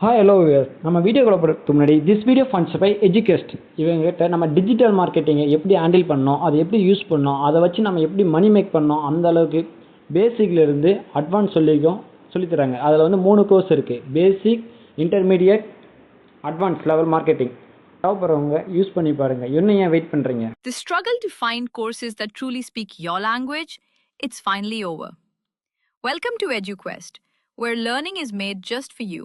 Hi hello viewers நம்ம வீடியோக்குள்ள போகிறதுக்கு முன்னாடி திஸ் வீடியோ ஃபண்ட்ஸ் பை எஜுகேஸ்ட் இவங்ககிட்ட நம்ம டிஜிட்டல் மார்க்கெட்டிங்கை எப்படி ஹேண்டில் பண்ணோம் அதை எப்படி யூஸ் பண்ணோம் அதை வச்சு நம்ம எப்படி மணி மேக் பண்ணோம் அந்த அளவுக்கு பேசிக்லேருந்து அட்வான்ஸ் சொல்லிக்கும் சொல்லித்தராங்க அதில் வந்து மூணு கோர்ஸ் இருக்குது basic intermediate advance level marketing தேவைப்படுறவங்க யூஸ் பண்ணி பாருங்கள் இன்னும் ஏன் வெயிட் பண்ணுறீங்க The struggle to find courses that truly speak your language, it's finally over. Welcome to EduQuest, where learning is made just for you.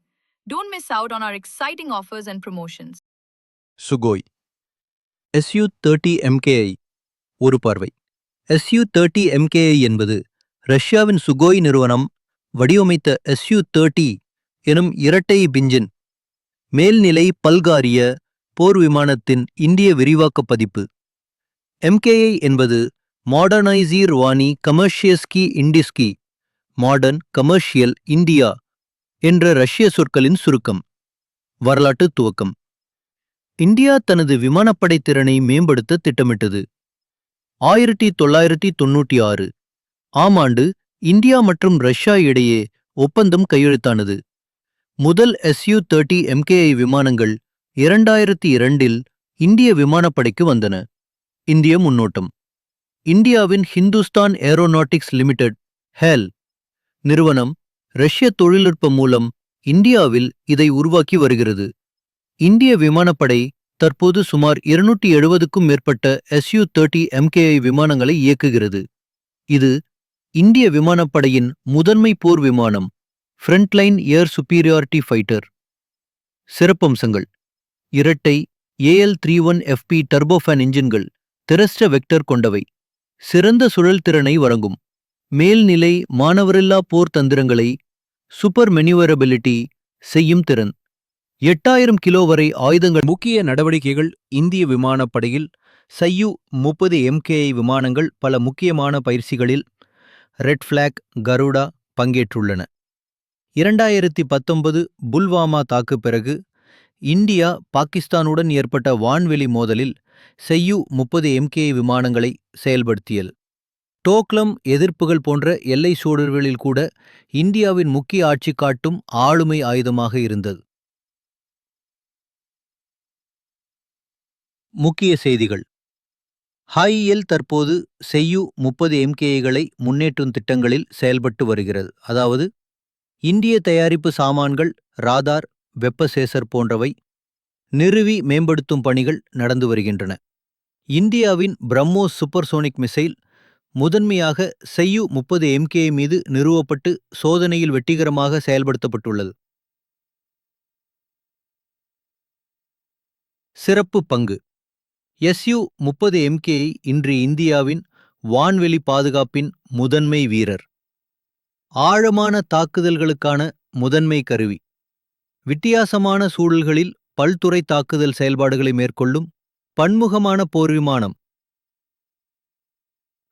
don't miss out on our exciting offers and promotions. Sukhoi SU thirty MKI ஒரு பார்வை. SU thirty MKI என்பது ரஷ்யாவின் Sukhoi நிறுவனம் வடிவமைத்த SU thirty எனும் இரட்டை bingeing மேல்நிலை பல்காரிய போர் விமானத்தின் இந்திய விரிவாக்க பதிப்பு. எம்கேஐ என்பது மாடர்னைசீர் வாணி கமர்ஷியஸ்கி இண்டிஸ்கி மாடர்ன் கமர்ஷியல் இந்தியா என்ற ரஷ்ய சொற்களின் சுருக்கம். வரலாற்று துவக்கம். இந்தியா தனது விமானப்படை திறனை மேம்படுத்த திட்டமிட்டது. ஆயிரத்தி தொள்ளாயிரத்தி தொன்னூற்றி ஆறு. ஆம் ஆண்டு இந்தியா மற்றும் ரஷ்யா இடையே ஒப்பந்தம் கையெழுத்தானது. முதல் எஸ்யூ தேர்ட்டி எம்கேஐ விமானங்கள் இரண்டாயிரத்தி இரண்டில் இந்திய விமானப்படைக்கு வந்தன. இந்திய முன்னோட்டம். இந்தியாவின் ஹிந்துஸ்தான் ஏரோநாட்டிக்ஸ் லிமிடெட் ஹேல். நிறுவனம் ரஷ்ய தொழில்நுட்பம் மூலம் இந்தியாவில் இதை உருவாக்கி வருகிறது. இந்திய விமானப்படை தற்போது சுமார் இருநூற்றி எழுபதுக்கும் மேற்பட்ட எஸ்யூ தேர்ட்டி எம்கேஐ விமானங்களை இயக்குகிறது. இது இந்திய விமானப்படையின் முதன்மை போர் விமானம் ஃப்ரண்ட்லைன் ஏர் சுப்பீரியாரிட்டி ஃபைட்டர் சிறப்பம்சங்கள். இரட்டை AL three one FP turbofan இன்ஜின்கள் thrust vector கொண்டவை. சிறந்த சுழல் திறனை வழங்கும். மேல்நிலை மாணவரில்லா போர் தந்திரங்களை சூப்பர் மெனிவரபிலிட்டி செய்யும் திறன். எட்டாயிரம் கிலோ வரை ஆயுதங்கள் முக்கிய நடவடிக்கைகள் இந்திய விமானப்படையில் சையு முப்பது எம்கேஐ விமானங்கள் பல முக்கியமான பயிற்சிகளில் ரெட் ஃபிளாக் கருடா பங்கேற்றுள்ளன. இரண்டாயிரத்தி பத்தொன்பது புல்வாமா தாக்கு பிறகு இந்தியா பாகிஸ்தானுடன் ஏற்பட்ட வான்வெளி மோதலில் செய்யு முப்பது எம்கேஐ விமானங்களை செயல்படுத்தியல் டோக்லம் எதிர்ப்புகள் போன்ற எல்லை சூழல்களில் கூட இந்தியாவின் முக்கிய ஆட்சி காட்டும் ஆளுமை ஆயுதமாக இருந்தது. முக்கிய செய்திகள். ஹாயிஎல் தற்போது செய்யு முப்பது எம்கேஐகளை முன்னேற்றும் திட்டங்களில் செயல்பட்டு வருகிறது. அதாவது இந்திய தயாரிப்பு சாமான்கள் ராதார் வெப்பசேசர் போன்றவை நிறுவி மேம்படுத்தும் பணிகள் நடந்து வருகின்றன. இந்தியாவின் பிரம்மோஸ் சூப்பர்சோனிக் மிசைல் முதன்மையாக செய்யு முப்பது எம்கே மீது நிறுவப்பட்டு சோதனையில் வெற்றிகரமாக செயல்படுத்தப்பட்டுள்ளது. சிறப்பு பங்கு. எஸ்யு முப்பது எம்கே இன்று இந்தியாவின் வான்வெளி பாதுகாப்பின் முதன்மை வீரர். ஆழமான தாக்குதல்களுக்கான முதன்மை கருவி. வித்தியாசமான சூழல்களில் பல்துறை தாக்குதல் செயல்பாடுகளை மேற்கொள்ளும் பன்முகமான போர் விமானம்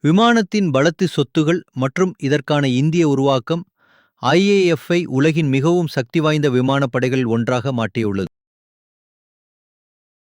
விமானத்தின் பலத்து சொத்துகள் மற்றும் இதற்கான இந்திய உருவாக்கம் ஐஏஎஃப்ஐ உலகின் மிகவும் சக்தி வாய்ந்த விமானப்படைகள் ஒன்றாக மாற்றியுள்ளது.